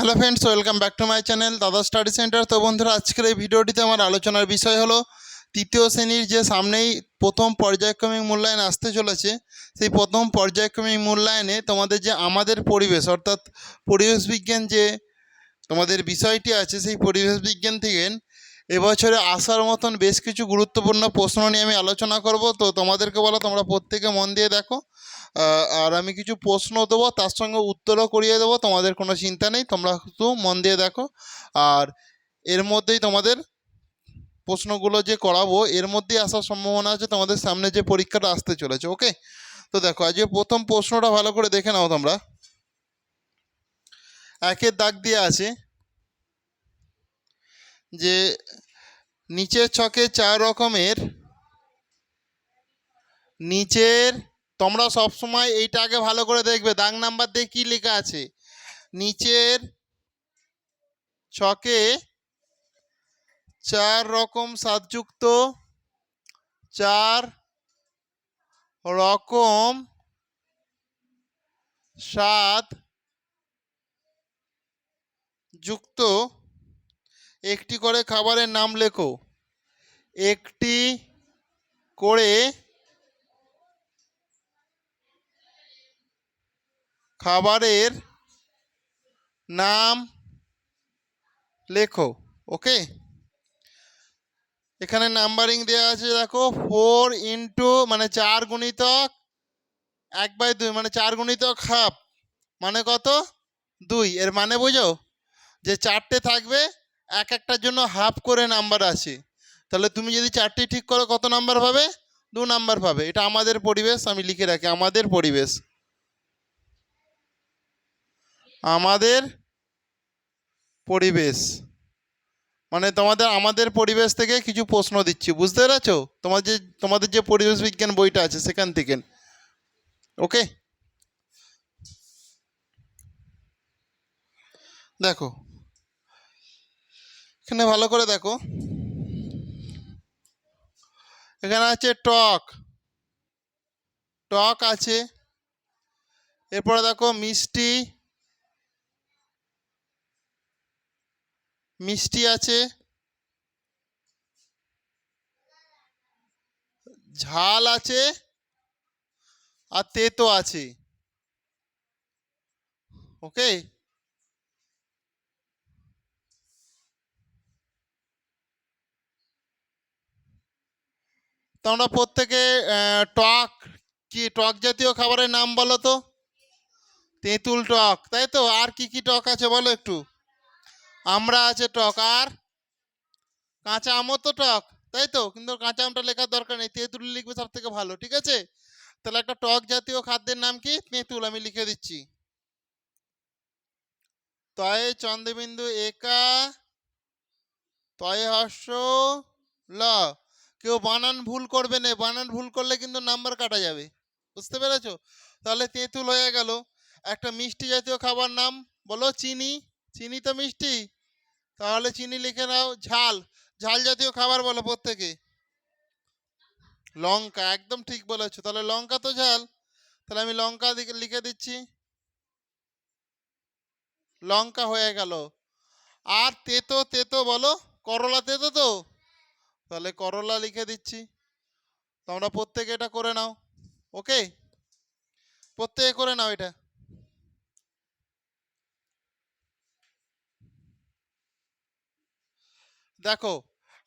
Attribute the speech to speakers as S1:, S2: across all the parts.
S1: Hello friends, welcome back to my channel Dada Study Centre. তো বন্ধুরা, আজকের এই ভিডিওটিতে আমার আলোচনার বিষয় হলো, তৃতীয় শ্রেণির যে সামনেই প্রথম পর্যায়ক্রমিক মূল্যায়ন আসতে চলেছে, সেই প্রথম পর্যায়ক্রমিক মূল্যায়নে তোমাদের যে আমাদের পরিবেশ, অর্থাৎ পরিবেশ বিজ্ঞান যে তোমাদের বিষয়টি আছে, সেই পরিবেশ বিজ্ঞান থেকে এবছরে আসার মতন বেশ কিছু গুরুত্বপূর্ণ প্রশ্ন নিয়ে আমি আলোচনা করব। তো তোমাদেরকে বলো, তোমরা প্রত্যেকে মন দিয়ে দেখো। আর আমি কিছু প্রশ্ন দেবো, তার সঙ্গে উত্তরও করিয়ে দেবো, তোমাদের কোনো চিন্তা নেই, তোমরা শুধু মন দিয়ে দেখো। আর এর মধ্যেই তোমাদের প্রশ্নগুলো যে করাবো, এর মধ্যেই আসার সম্ভাবনা আছে, তোমাদের সামনে যে পরীক্ষাটা আসতে চলেছে, ওকে? তো দেখো, আজকে প্রথম প্রশ্নটা ভালো করে দেখে নাও তোমরা। একের দাগ দিয়ে আছে যে নিচের ছকে চার রকমের, নিচের তোমরা সব সময় এইটা আগে ভালো করে দেখবে। দাগ নাম্বার দিয়ে কি লেখা আছে? নিচের ছকে চার রকম স্বাদযুক্ত, চার রকম স্বাদ যুক্ত একটি করে খাবারের নাম লেখো। একটি করে খাবারের নাম লেখো, ওকে? এখানে নাম্বারিং দেওয়া আছে, দেখো, ফোর ইন্টু মানে চার গুণিতক এক বাই দুই মানে চার গুণিতক হাফ মানে কত? দুই। এর মানে বুঝো? যে চারটে থাকবে এক একটার জন্য হাফ করে নাম্বার আছে। তাহলে তুমি যদি চারটি ঠিক করো, কত নাম্বার পাবে? দু নাম্বার পাবে। এটা আমাদের পরিবেশ, আমি লিখে রাখি, আমাদের পরিবেশ। আমাদের পরিবেশ। মানে তোমাদের, আমাদের পরিবেশ থেকে কিছু প্রশ্ন দিচ্ছি, বুঝতে পেরেছ? তোমার যে, তোমাদের যে পরিবেশ বিজ্ঞান বইটা আছে, সেখান থেকে। ওকে দেখো এখানে ভালো করে দেখো। এখানে আছে টক। টক আছে। এরপরে দেখো মিষ্টি। মিষ্টি আছে। ঝাল আছে। আর তেতো আছে। ওকে তোমরা প্রত্যেকে টক, কি টক জাতীয় খাবারের নাম বলো তো? তেঁতুল টক, তাই তো? আর কি কি টক আছে বলো একটু? আমরা আছে টক, আর? কাঁচা আমও তো টক, তাই তো? কিন্তু কাঁচা আমটা লেখার দরকার নেই, তেঁতুল লিখবে সব থেকে ভালো, ঠিক আছে? তাহলে একটা টক জাতীয় খাদ্যের নাম কি? তেঁতুল, আমি লিখে দিচ্ছি। তয়ে চন্দ্রবিন্দু একা, তয়ে হর্ষ ল। কেউ বানান ভুল করবে না, বানান ভুল করলে কিন্তু নাম্বার কাটা যাবে। বুঝতে পেরেছ? তাহলে তেঁতুল হয়ে গেল। একটা মিষ্টি জাতীয় খাবার নাম বলো চিনি। চিনি তো মিষ্টি। তাহলে চিনি লিখে নাও ঝাল। ঝাল জাতীয় খাবার বলো প্রত্যেকে। লঙ্কা, একদম ঠিক বলেছ। তাহলে লঙ্কা তো ঝাল। তাহলে আমি লঙ্কা লিখে দিচ্ছি। লঙ্কা হয়ে গেল। আর তেতো তেতো বলো। করলা তেতো তো? তাহলে করলা লিখে দিচ্ছি। তোমরা প্রত্যেকে এটা করে নাও। ওকে? প্রত্যেকে করে নাও এটা। দেখো,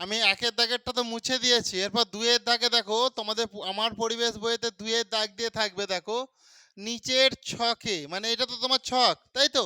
S1: আমি একের দাগেরটা তো মুছে দিয়েছি। এরপর দুয়ের দাগে দেখো, তোমাদের আমার পরিবেশ বইতে দুয়ের দাগ দিয়ে থাকবে, দেখো। নিচের ছকে মানে এটা তো তোমার ছক, তাই তো?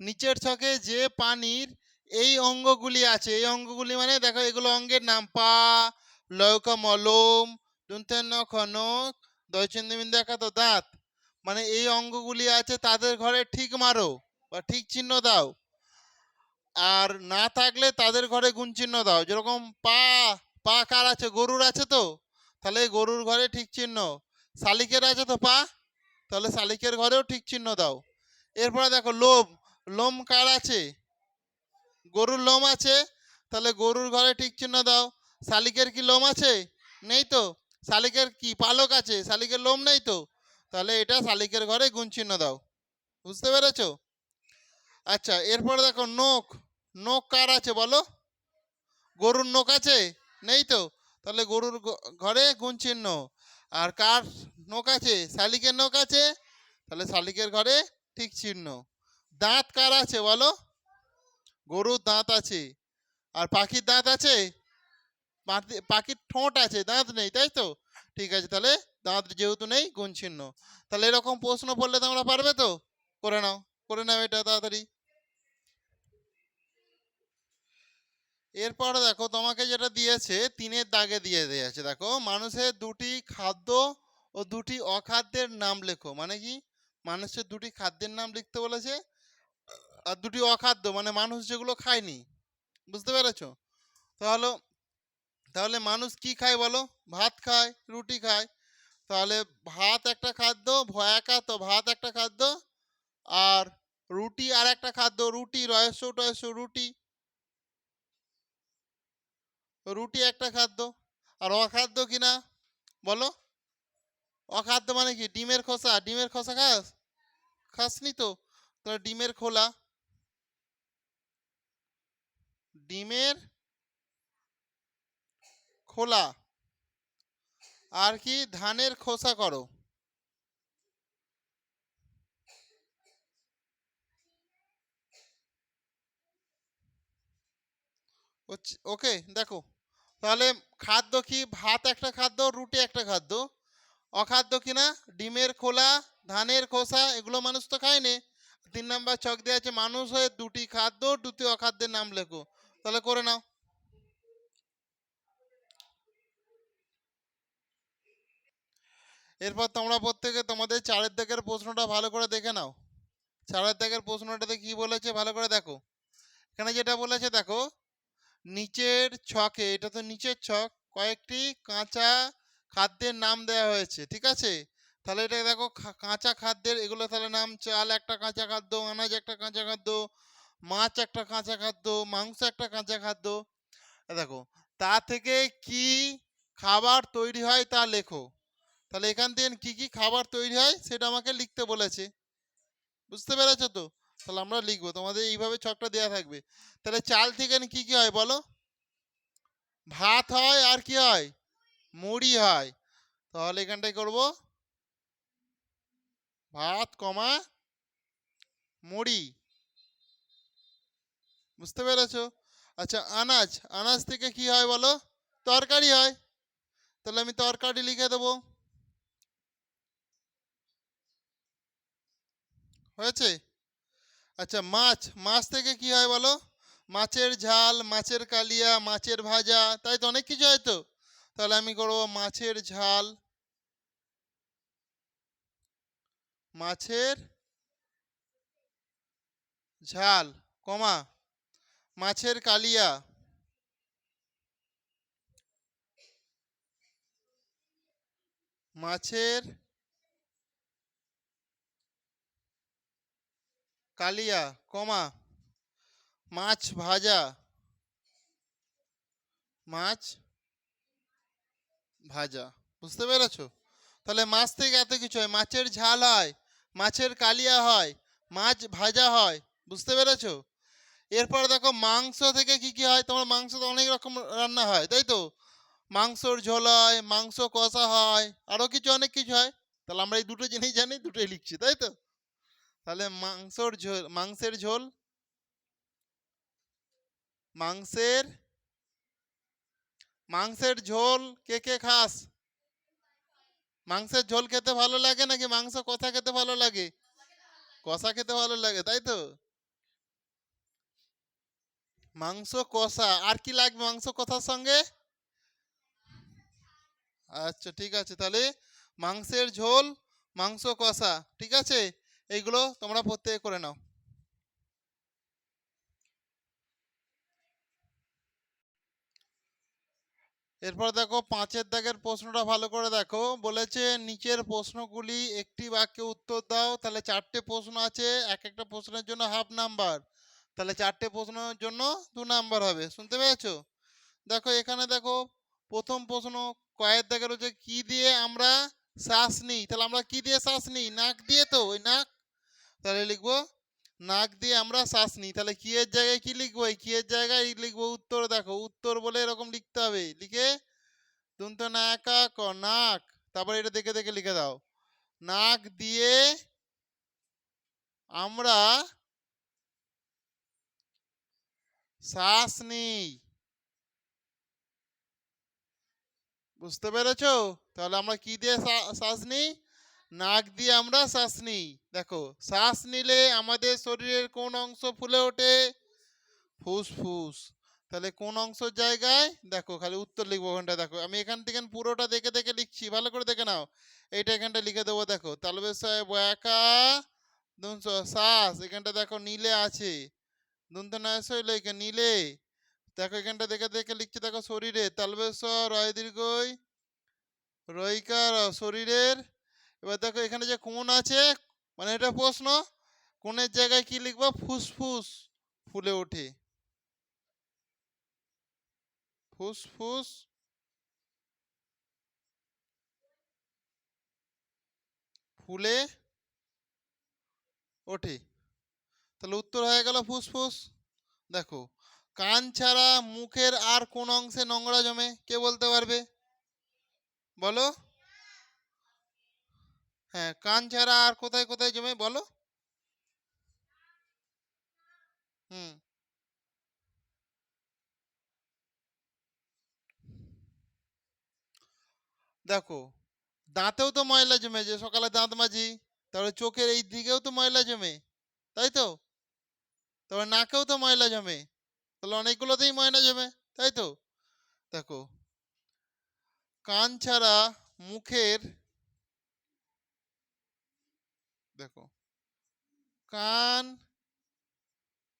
S1: নিচের ছকে যে পানির এই অঙ্গগুলি আছে, এই অঙ্গগুলি মানে দেখো এগুলো অঙ্গের নাম, পা, লৌকা, মলম দুন্তন্য খনক দয়চন্দ্রবিন্দু একাত, দাঁত। মানে এই অঙ্গগুলি আছে তাদের ঘরে ঠিক মারো বা ঠিক চিহ্ন দাও। আর না থাকলে তাদের ঘরে গুণ চিহ্ন দাও। যেরকম পা পা কার আছে? গরুর আছে তো? তাহলে গরুর ঘরে ঠিক চিহ্ন। শালিকের আছে তো পা? তাহলে শালিকের ঘরেও ঠিক চিহ্ন দাও। এরপরে দেখো লোম লোম কার আছে? গরুর লোম আছে, তাহলে গরুর ঘরে ঠিক চিহ্ন দাও। শালিকের কি লোম আছে? নেই তো। শালিকের কি পালক আছে? শালিকের লোম নেই তো। তাহলে এটা শালিকের ঘরে গুণ চিহ্ন দাও। বুঝতে পেরেছ? আচ্ছা এরপরে দেখো নোক নোক কার আছে বলো? গরুর নোক আছে? নেই তো। তাহলে গরুর ঘরে গুণ চিহ্ন। আর কার নোক আছে? শালিকের নোক আছে? তাহলে শালিকের ঘরে ঠিক চিহ্ন। দাঁত কার আছে বলো? গরুর দাঁত আছে। আর পাখির দাঁত আছে। পাখির ঠোঁট আছে, দাঁত নেই, তাই তো? ঠিক আছে, তাহলে দাঁত যেহেতু নেই, গুণ চিহ্ন। তাহলে এরকম প্রশ্ন পড়লে তোমরা পারবে তো? করে নাও করে নাও এটা তাড়াতাড়ি। এরপর দেখো, তোমাকে যেটা দিয়েছে, তিনের দাগে দিয়ে দিয়েছে। দেখো, মানুষের দুটি খাদ্য ও দুটি অখাদ্যের নাম লেখো। মানে কি? মানুষের দুটি খাদ্যের নাম লিখতে বলেছে। আর দুটি অখাদ্য মানে মানুষ যেগুলো খায়নি, বুঝতে পেরেছ? তাহলে তাহলে মানুষ কি খায় বলো? ভাত খায়, রুটি খায়। তাহলে ভাত একটা খাদ্য, ভয়াকা তো ভাত একটা খাদ্য, আর রুটি আর একটা খাদ্য, রুটি রয়স্য টয়স্য রুটি। রুটি একটা খাদ্য, আর অখাদ্য কিনা বলো। অখাদ্য মানে কি? ডিমের খোসা? ডিমের খোসা খাস? খাসনি তো? তাহলে ডিমের খোলা। ডিমের খোলা। আর কি ধানের খোসা করো। ওকে, দেখো। তাহলে খাদ্য কি? ভাত একটা খাদ্য, রুটি একটা খাদ্য। অখাদ্য কিনা ডিমের খোলা, ধানের খোসা, এগুলো মানুষ তো খায়নি। তিন নাম্বার ছক দেওয়া আছে, মানুষ হয়ে দুটি খাদ্য, দুটি অখাদ্যের নাম লেখো। তাহলে করে নাও। এরপর তোমরা প্রত্যেকে তোমাদের চারের দিকের প্রশ্নটা ভালো করে দেখে নাও। চারের দিকের প্রশ্নটাতে কি বলেছে ভালো করে দেখো। এখানে যেটা বলেছে দেখো, নিচের ছকে, এটা তো নিচের ছক, কয়েকটি কাঁচা খাদ্যের নাম দেওয়া হয়েছে, ঠিক আছে? তাহলে এটা দেখো কাঁচা খাদ্যের এগুলো তাহলে নাম, চাল একটা কাঁচা খাদ্য, আনাজ একটা কাঁচা খাদ্য মাছ একটা কাঁচা খাদ্য, মাংস একটা কাঁচা খাদ্য। দেখো, তা থেকে কি খাবার তৈরি হয় তা লেখো। তাহলে এখান থেকে কি কি খাবার তৈরি হয় সেটা আমাকে লিখতে বলেছে। বুঝতে পেরেছ তো? তাহলে আমরা লিখব। তোমাদের এইভাবে ছকটা দেওয়া থাকবে। তাহলে চাল থেকে কি কি হয় বলো? ভাত হয় আর কি হয়? মুড়ি হয়। তাহলে এখানটায় করব। ভাত, কমা, মুড়ি। বুঝতে পেরেছ? আচ্ছা আনাজ। আনাজ থেকে কি হয় বলো? তরকারি হয়। তাহলে আমি তরকারি লিখে দেবো। হয়েছে? আচ্ছা মাছ। মাছ থেকে কি হয় বলো? মাছের ঝাল, মাছের কালিয়া, মাছের ভাজা, তাই তো অনেক কিছু হয় তো? তাহলে আমি করব মাছের ঝাল। মাছের ঝাল, কমা। মাছের কালিয়া। মাছের কালিয়া, কমা। মাছ ভাজা। মাছ ভাজা। বুঝতে পেরেছ? তাহলে মাছ থেকে এত কিছু হয়। মাছের ঝাল হয়, মাছের কালিয়া হয়, মাছ ভাজা হয়। বুঝতে পেরেছ? এরপর দেখো মাংস থেকে কি কি হয়? তোমার মাংস তো অনেক রকম রান্না হয়, তাই তো? মাংসর ঝোল হয় মাংস কষা হয় আরও কিছু, অনেক কিছু হয়। তাহলে আমরা এই দুটো জিনিস জানি, দুটোই লিখছি, তাই তো? তাহলে মাংসর ঝোল, মাংসের ঝোল, মাংসের মাংসের ঝোল কে কে খাস? মাংসের ঝোল খেতে ভালো লাগে নাকি মাংস কষা খেতে ভালো লাগে? কষা খেতে ভালো লাগে, তাই তো? মাংস কষা, আর কি লাগবে মাংস কষার সঙ্গে? আচ্ছা ঠিক আছে, তাহলে মাংসের ঝোল, মাংস কষা, ঠিক আছে? এইগুলো তোমরা প্রত্যেকে করে নাও। এরপর দেখো, পাঁচের দাগের প্রশ্নটা ভালো করে দেখো। বলেছে, নিচের প্রশ্নগুলি একটি বাক্যে উত্তর দাও। তাহলে চারটে প্রশ্ন আছে, এক একটা প্রশ্নের জন্য হাফ নাম্বার। তাহলে চারটে প্রশ্নের জন্য দু নাম্বার হবে, শুনতে পেয়েছ? দেখো, এখানে দেখো, প্রথম প্রশ্ন কয়ের দাগের হচ্ছে কি দিয়ে আমরা শ্বাস নিই? তাহলে আমরা কি দিয়ে শ্বাস নিই? নাক দিয়ে তো, ওই নাক। তাহলে লিখব, নাক দিয়ে আমরা শ্বাস নিই। তাহলে কি এর জায়গায় কি লিখব? এই কি এর জায়গায় লিখব? উত্তর দেখো, উত্তর বলে এরকম লিখতে হবে। লিখে, দন্ত নাকা ক, নাক। তারপরে এটা দেখে দেখে লিখে দাও, নাক দিয়ে আমরা শ্বাস নিই বুঝতে পেরেছ? তাহলে আমরা কি দিয়ে শ্বাস নিই নাক দিয়ে আমরা শ্বাস নিই দেখো শ্বাস নিলে আমাদের শরীরের কোন অংশ ফুলে ওঠে? ফুসফুস। তাহলে কোন অংশের জায়গায়? দেখো, খালি উত্তর লিখব ওখানটা, দেখো। আমি এখান থেকে পুরোটা দেখে দেখে লিখছি, ভালো করে দেখে নাও। এইটা এখানটা লিখে দেবো, দেখো। তালবে সাহেব, একা শ্বাস এখানটা দেখো, নীলে আছে। দুন্ত নয় লেখে নীলে। দেখো এখানটা দেখে দেখে লিখছি দেখো শরীরে। তালবেশ্বর রয় দীর্ঘই রইকার শরীরের। এবার দেখো এখানে যে কোন আছে মানে এটা প্রশ্ন কোনের জায়গায় কি লিখব? ফুসফুস ফুলে ওঠে। ফুসফুস ফুলে ওঠে। তাহলে উত্তর হয়ে গেল ফুসফুস। দেখো, কান ছাড়া মুখের আর কোন অংশে নোংরা জমে, কে বলতে পারবে? বলো। হ্যাঁ কান ছাড়া আর কোথায় কোথায় জমে, বলো। হুম। দেখো, দাঁতেও তো ময়লা জমে যে সকালে দাঁত মাজি তারপরে চোখের এই দিকেও তো ময়লা জমে, তাই তো? তারপরে নাকেও তো ময়লা জমে। তাহলে অনেকগুলোতেই ময়লা জমে, তাই তো? দেখো, কান ছাড়া মুখের দেখো, কান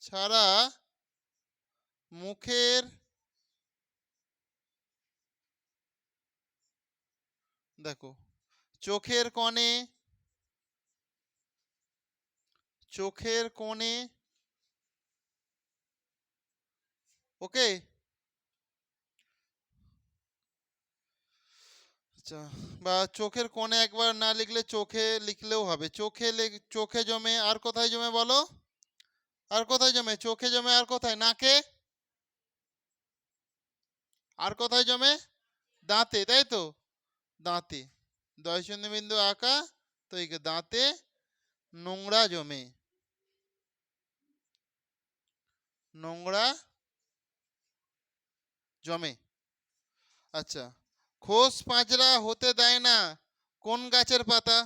S1: ছাড়া মুখের দেখো, চোখের কোণে চোখের কোণে ওকে আচ্ছা বা চোখের কোণে একবার না লিখলে চোখে লিখলেও হবে। চোখে চোখে জমে আর কোথায় জমে বলো? আর কোথায় জমে? চোখে জমে আর কোথায়? নাকে? আর কোথায় জমে? দাঁতে, তাই তো? দাঁতে। দয় বিন্দু আঁকা, তো দাঁতে নোংরা জমে। নোংরা জমে। আচ্ছা খোস পাঁচরা হতে দেয় না, কোন গাছের পাতা?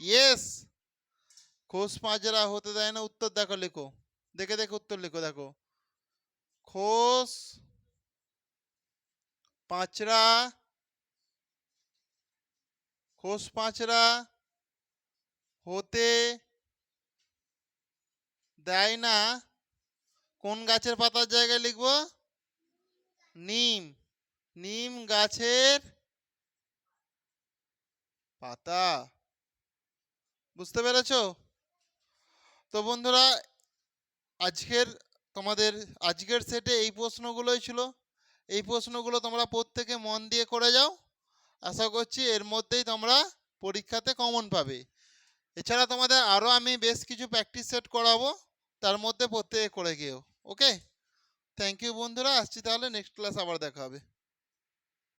S1: ইয়েস খোস পাঁচরা হতে দেয় না, উত্তর দেখো, লেখো। দেখে দেখে উত্তর লেখো, দেখো। খোস পাঁচরা খোস পাঁচরা হতে দেয় না, কোন গাছের পাতার জায়গায় লিখব? নিম নিম গাছের পাতা। বুঝতে পেরেছ? তো বন্ধুরা, আজকের তোমাদের, আজকের সেটে এই প্রশ্নগুলোই ছিল। এই প্রশ্নগুলো তোমরা প্রত্যেকে মন দিয়ে করে যাও। আশা করছি এর মধ্যেই তোমরা পরীক্ষাতে কমন পাবে। এছাড়া তোমাদের আরও আমি বেশ কিছু প্র্যাকটিস সেট করাবো, তার মধ্যে প্রত্যেকে করে গিয়েও ওকে থ্যাংক ইউ বন্ধুরা আসছি তাহলে নেক্সট ক্লাস আবার দেখা হবে।